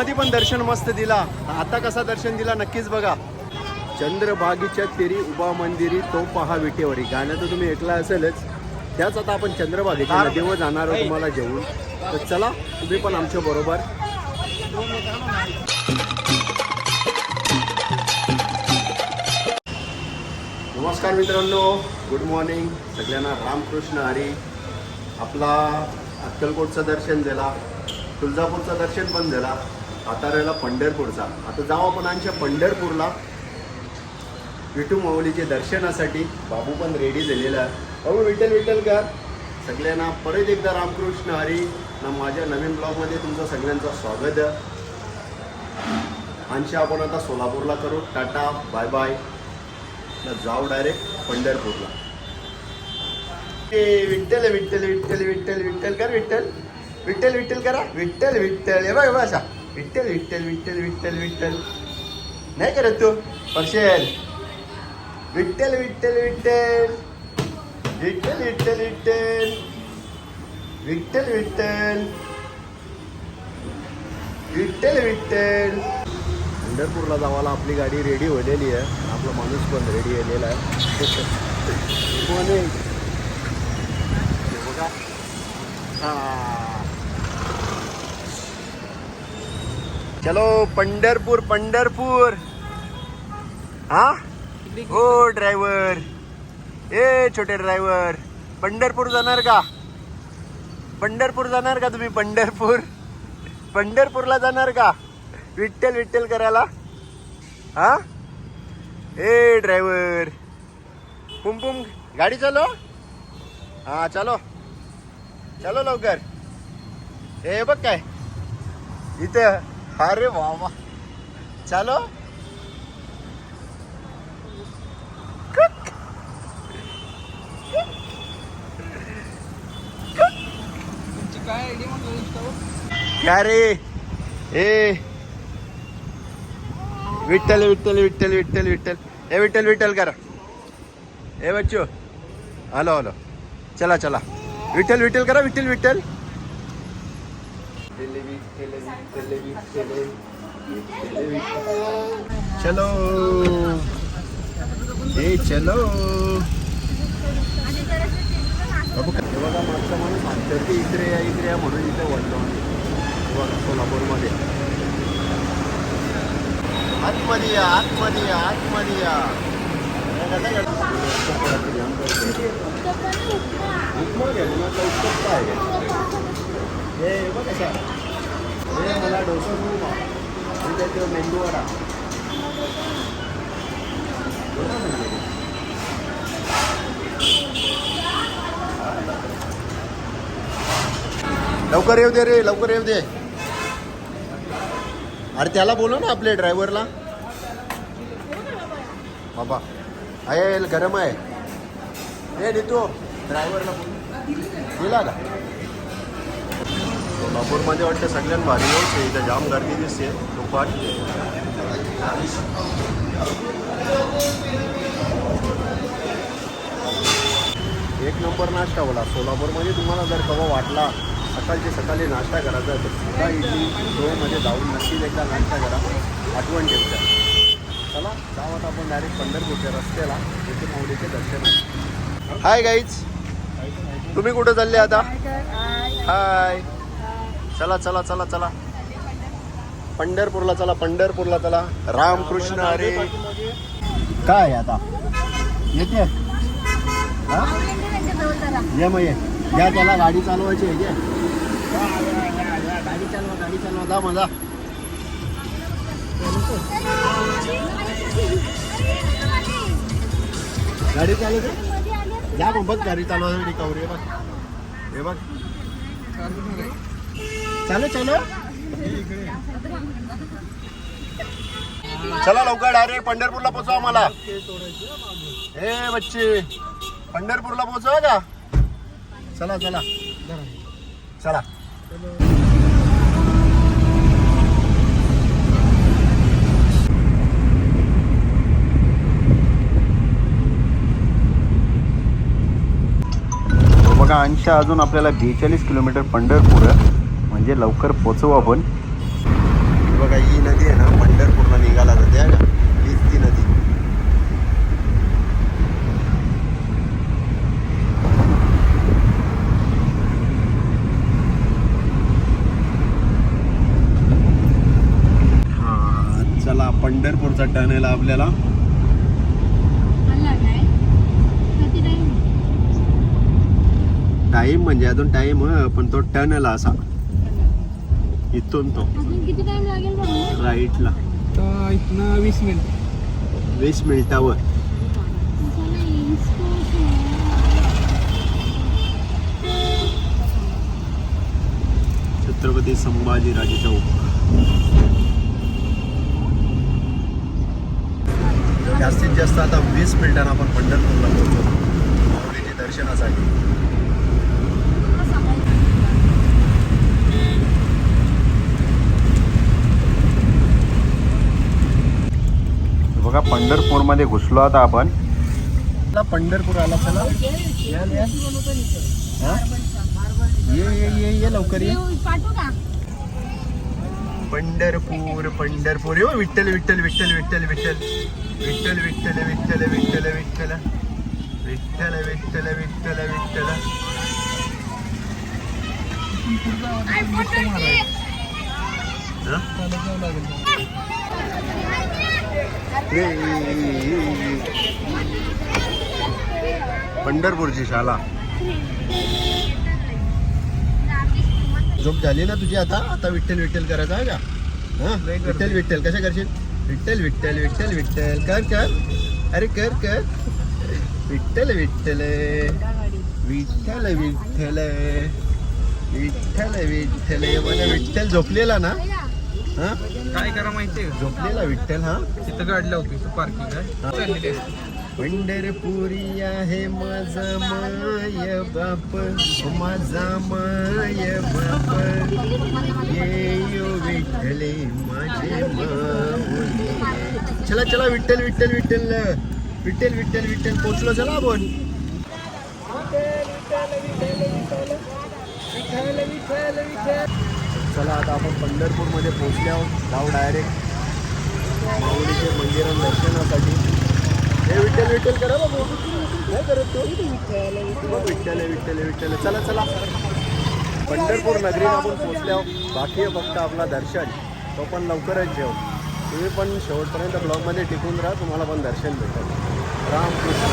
आतमध्ये पण दर्शन मस्त दिला. आता कसा दर्शन दिला नक्कीच बघा. चंद्रभागीच्या तेरी उभा मंदिरी तो पहा विटेवरी. गाणं तर तुम्ही ऐकलं असेलच. त्याच आता आपण चंद्रभागेच्या नदीवर जाणार आहोत तुम्हाला जेवून तर चला तुम्ही पण आमच्या बरोबर. नमस्कार मित्रांनो. गुड मॉर्निंग सगळ्यांना रामकृष्ण हरी. आपला अक्कलकोटचं दर्शन झाला. तुळजापूरचं दर्शन पण झाला. आता राहिला पंढरपूरचा. आता जाऊ आपण आमच्या पंढरपूरला. विठू माऊलीचे दर्शनासाठी. बाबू पण रेडी झालेला आहे बाबू विठ्ठल विठ्ठल कर सगळ्यांना परत एकदा रामकृष्ण हरी. ना माझ्या नवीन ब्लॉगमध्ये तुमचं सगळ्यांचं स्वागत. आहे आणखी आपण आता सोलापूरला करू. टाटा बाय बाय ना जाऊ डायरेक्ट पंढरपूरला. ए विठ्ठल विठ्ठल विठ्ठल विठ्ठल विठ्ठल कर विठ्ठल. विठ्ठल विठ्ठल करा. विठ्ठल विठ्ठल. ए बघ हे बघ असा. विठ्ठल विठ्ठल विठ्ठल विठ्ठल विठ्ठल. नाही करत तू? पर्शेल विठ्ठल विठ्ठल विठ्ठल. विठ्ठल विठ्ठल विठ्ठल. विठ्ठल विठ्ठल. विठ्ठल विठ्ठल. पंढरपूरला जावाला आपली गाडी रेडी होलेली आहे. आपला माणूस पण रेडी आलेला आहे. बघा. हा. चलो पंढरपूर पंढरपूर. हा? हो ड्रायव्हर ए छोटे ड्रायव्हर पंढरपूर जाणार का? पंढरपूर जाणार का तुम्ही पंढरपूर? पंढरपूरला जाणार का? विठ्ठल विठ्ठल करायला? हा? ए ड्रायव्हर पुम पुम. गाडी चालो हा चालो चलो लवकर. हे बघ काय. इथं. अरे वा वा. चालो. क्या रे ए. विठ्ठल विठ्ठल विठ्ठल विठ्ठल विठ्ठल. ए विठ्ठल विठ्ठल करा. ए बच्चो. Hello hello. चला चला. विठ्ठल विठ्ठल करा. विठ्ठल विठ्ठल. चलो ए चलो बाबू बघा मागचा माणूस की इकडे या इकडे या म्हणून इथे बघा सोलापूरमध्ये आतमध्ये या आतमध्ये या आतमध्ये या उपमा घ्या उपमा काय? हे बघ कसा हे मला डोसा खूप आणि त्याच्यावर मेंदू वडा. लवकर येऊ दे रे लवकर येऊ दे. अरे त्याला बोलव ना आपल्या ड्रायव्हरला. बाबा आहे गरम आहे. हे देतो ड्रायव्हरला बोल दिला का? सोलापूरमध्ये वाटतं सगळ्यात भारी आहे इथं जाम गर्दी दिसते. दुपार. एक नंबर नाश्ता बोला. सोलापूरमध्ये तुम्हाला जर कवा वाटला सकाळची सकाळी नाश्ता करायचा तर सुद्धा इडली शोमध्ये जाऊन नक्कीच एकदा नाश्ता करा. आठवण ठेवता चला जावं आपण डायरेक्ट पंढरपूरच्या रस्त्याला येथे माऊलीचे दर्शन हाय गाईज तुम्ही कुठं चालले आता? हाय चला चला चला चला. पंढरपूरला चला पंढरपूरला चला. रामकृष्ण हरे. काय आता? येते? हा? ये मग ये. या त्याला गाडी चालवायची आहे गाडी चालवा गाडी चालवा जा मजा गाडी चालवते मग बघ गाडी चालवायसाठी कवरे बघ. हे बघ. चालू चालू। चला लवकर डायरेक्ट पंढरपूरला पोचवा मला ए बच्चे पंढरपूरला पोचवा का? चला चला. चला. बघा अंश अजून आपल्याला बेचाळीस किलोमीटर पंढरपूर आहे. म्हणजे लवकर पोचवू आपण. बघा ही नदी आहे ना पंढरपूरला निघाला जाते आहे का हीच ती नदी. हा चला पंढरपूरचा टर्न आहे आपल्याला. टाइम टाइम म्हणजे अजून टाइम पण तो टर्न असा. इथून तो. अजून किती टाइम लागेल भाऊ राईटला तर इथनं वीस मिनिट वीस मिनिटावर. छत्रपती संभाजीराजे चौक जास्तीत जास्त आता वीस मिनिटांना आपण पंढरपूरला पोहोचतो माऊलीच्या दर्शनासाठी बघा पंढरपूरमध्ये घुसलो आता आपण. पंढरपूर आला चला. या, या. लवकर ये. पंढरपूर पंढरपूर. यो विठ्ठल विठ्ठल विठ्ठल विठ्ठल विठ्ठल. विठ्ठल विठ्ठल विठ्ठल विठ्ठल विठ्ठल. विठ्ठल विठ्ठल विठ्ठल विठ्ठल. पंढरपूरची शाळा झोप झाली ना तुझी आता? आता विठ्ठल विठ्ठल करायचं आहे का? विठ्ठल विठ्ठल कशा करशील? विठ्ठल विठ्ठल विठ्ठल विठ्ठल कर कर. अरे कर कर. विठ्ठल विठ्ठल विठ्ठल विठ्ठल विठ्ठल विठ्ठल मला विठ्ठल झोपलेला ना? हा? काय करा माहितीये? झोपलेला विठ्ठल हा? तिथं गाडी लावतो इथं पार्किंग हा. आहे. पंढरपुरी आहे माझा माय बाप. माझा माय बाप. येयो विठ्ठले माझे माऊली. चला चला विठ्ठल विठ्ठल विठ्ठल. विठ्ठल विठ्ठल विठ्ठल. पोचलो चला आपण. चला आता आपण पंढरपूरमध्ये पोहोचले आहोत जाऊ डायरेक्ट माऊलीचे मंदिरात दर्शनासाठी. हे विठ्ठल विठ्ठल करा बाबू नाही करत तो. विठ्ठल विठ्ठल विठ्ठल. चला चला. पंढरपूर नगरीत आपण पोहोचले आहोत बाकी फक्त आपला दर्शन. तो पण लवकरच जेव. तुम्ही पण शेवटपर्यंत ब्लॉगमध्ये टिकून राहा तुम्हाला पण दर्शन भेटेल. रामकृष्ण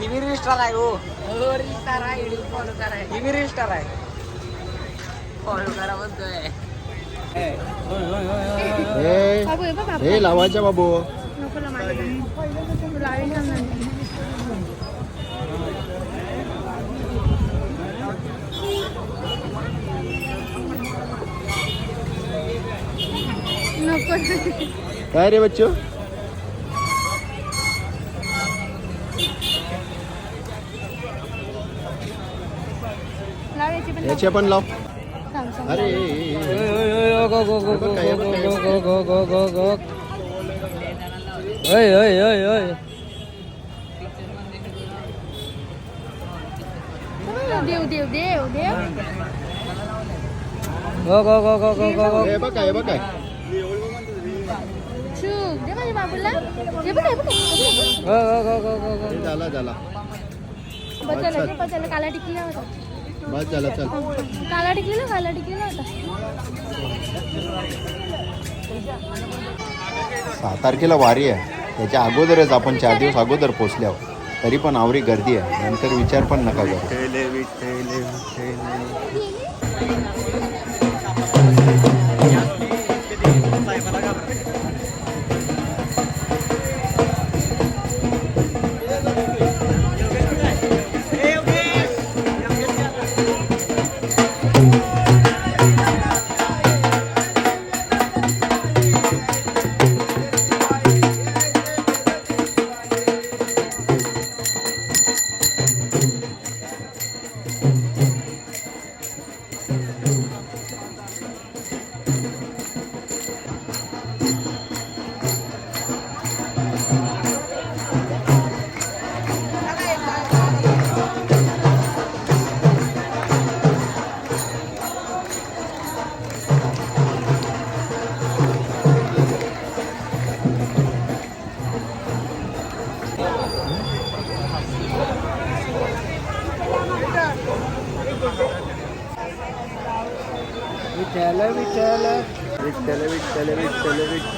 ही मी रिस्टार आहे हो. रिस्टार आहे फॉलो मी रिस्टार आहे. फॉलो हे लावायच्या बाबू. काय रे बच्चू? नको ला माझ्या तू लावेल का नाही? नको काय रे बच्चो लावायची पण याचे पण लाव सांग सांग अरे देव देव देव देव हे बघ काय हे बघ काय शुभ दे माझ्या बाबूला हे बघ हे बघ हे झाला झाला बचायला दे बचायला काला टिकलेला होता बस झाला चल. काला टिकलेला काला टिकलेला होता. सहा तारखेला वारी आहे. त्याच्या अगोदरच आपण चार दिवस अगोदर पोचले आहोत तरी पण आवरी गर्दी आहे. नंतर विचार पण नका करू.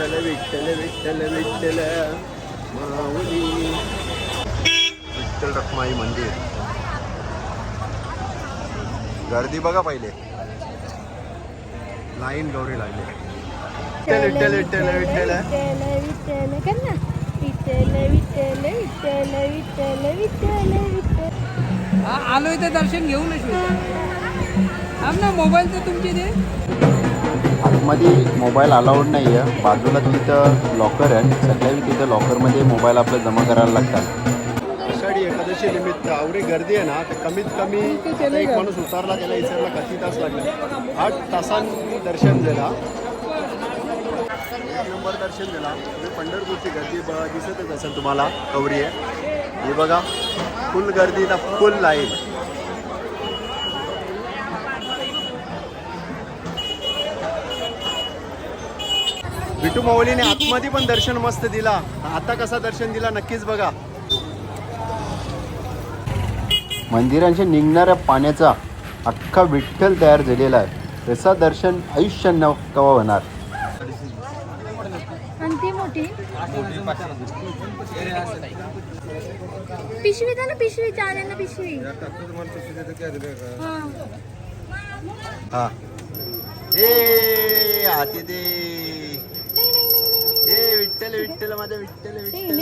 विठ्ठल विठ्ठल विठ्ठल विठ्ठल विठ्ठल माऊली. विठ्ठल रखमाई मंदिर. गर्दी बघा पहिले. लाईन गौरी लागली. विठ्ठल विठ्ठल विठ्ठल विठ्ठल. कर ना विठ्ठल विठ्ठल विठ्ठल विठ्ठल विठ्ठल विठ्ठल आलो इथे दर्शन घेऊनच आम ना मोबाईल तर तुमचे ते आतमध्ये मोबाईल अलाउड नाही आहे बाजूला तिथं लॉकर आहे. सगळ्या तिथं लॉकरमध्ये मोबाईल आपलं जमा करायला लागतात. आषाढी एकादशी निमित्त आवरी गर्दी आहे ना तर कमीत कमी एक माणूस उतारला त्याला इचारला किती तास लागले. आठ तासांनी दर्शन झाला. एक नंबर दर्शन झाला. म्हणजे पंढरपूरची गर्दी दिसतच असेल तुम्हाला. कवरी आहे. हे बघा फुल गर्दी ना फुल लाईन. विटू माऊलीने आतमध्ये पण दर्शन मस्त दिला. आता कसा दर्शन दिला नक्कीच बघा. मंदिरांच्या निघणाऱ्या पाण्याचा अख्खा विठ्ठल तयार झालेला आहे. त्याचा दर्शन आयुष्य न कवा होणार? पिशवी ना पिशवी चालेल पिशवी. हा. हा. ए हाती दे नाही, नाही, नाही, नाही. ए विठ्ठल विठ्ठल माझा विठ्ठल विठ्ठल.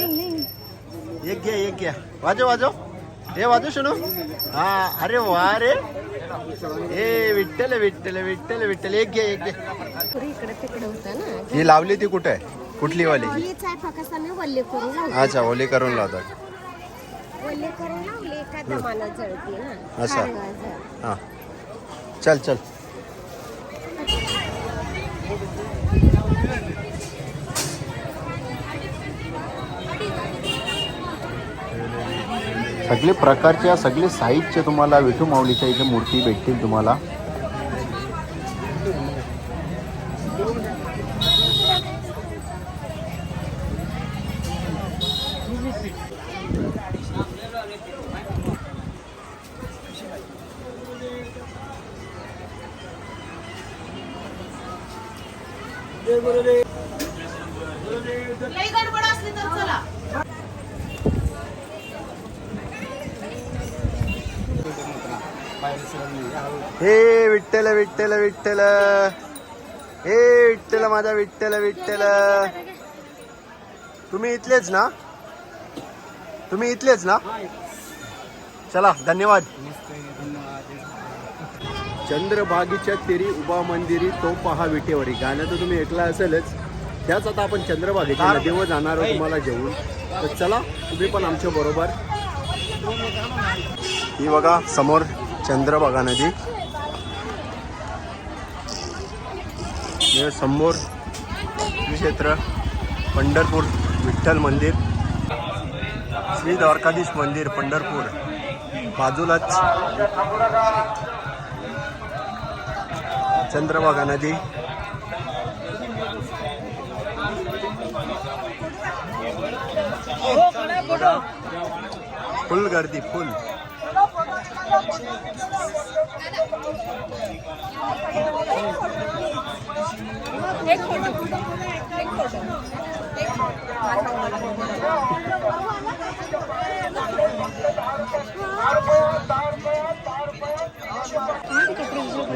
एक घ्या एक घ्या वाजव वाजव. हे वाजव शनू. हा अरे वा रे ए विठ्ठल विठ्ठल विठ्ठल विठ्ठल. एक घ्या एक घ्या ही लावली ती कुठे? आहे कुठली वाली अच्छा ओली करून लावतात. असं. जळ. हा. चल चल. सगळे प्रकारच्या सगळे साहित्य तुम्हाला विठू माऊलीच्या इथे मूर्ती भेटतील तुम्हाला हे विठ्ठल विठ्ठल विठ्ठल. हे विठ्ठल माझा विठ्ठल विठ्ठल. तुम्ही इथलेच ना? तुम्ही इथलेच ना? चला धन्यवाद. चंद्रभागीच्या तेरी उभा मंदिरी तो पहा विटेवरी. गाणं तर तुम्ही ऐकलं असेलच. त्याच आता आपण चंद्रभागेच्या नदीवर जाणार आहोत तुम्हाला घेऊन तर चला तुम्ही पण आमच्या बरोबर. ही बघा समोर चंद्रभागा नदी. हे समोर श्री क्षेत्र पंढरपूर विठ्ठल मंदिर श्री द्वारकाधीश मंदिर पंढरपूर. बाजूलाच चंद्रभागा नदी. बघा फुल गर्दी फुल. हे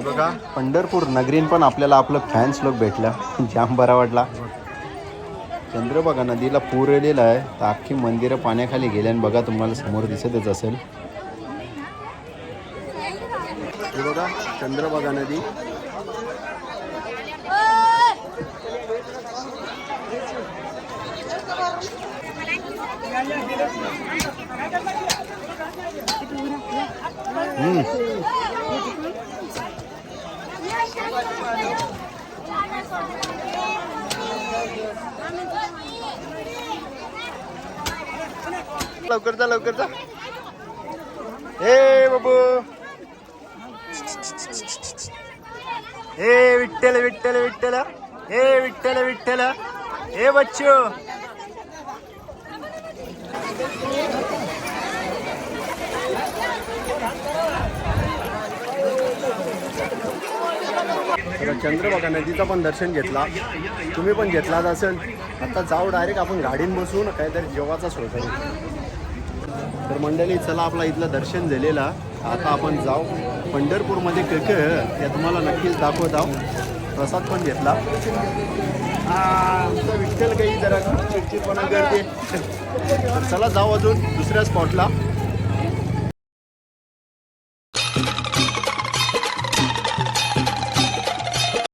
बघा पंढरपूर नगरीन पण आपल्याला आपलं फॅन्स लोक भेटला. जाम बरा वाटला. चंद्रभागा नदीला पूर आलेला आहे. तर अख्खी मंदिरं पाण्याखाली गेल्यान बघा तुम्हाला समोर दिसतच असेल. हे बघा चंद्रभागा नदी. लवकर जा लवकर जा. हे बाबू. हे विठ्ठल विठ्ठल विठ्ठल. हे विठ्ठल विठ्ठल. हे बच्चू. चंद्रभागा नदीचं पण दर्शन घेतला. तुम्ही पण घेतलाच असेल. आता जाऊ डायरेक्ट आपण गाडीन बसून काहीतरी जेवाचा सोय तर मंडळी चला आपला इथलं दर्शन झालेला. आता आपण जाऊ. पंढरपूरमध्ये केक क तुम्हाला नक्कीच दाखवत आहो. प्रसाद पण घेतला. आमचा विठ्ठल काही जरा चिडचिडपणा करते. चला जाऊ अजून दुसऱ्या स्पॉटला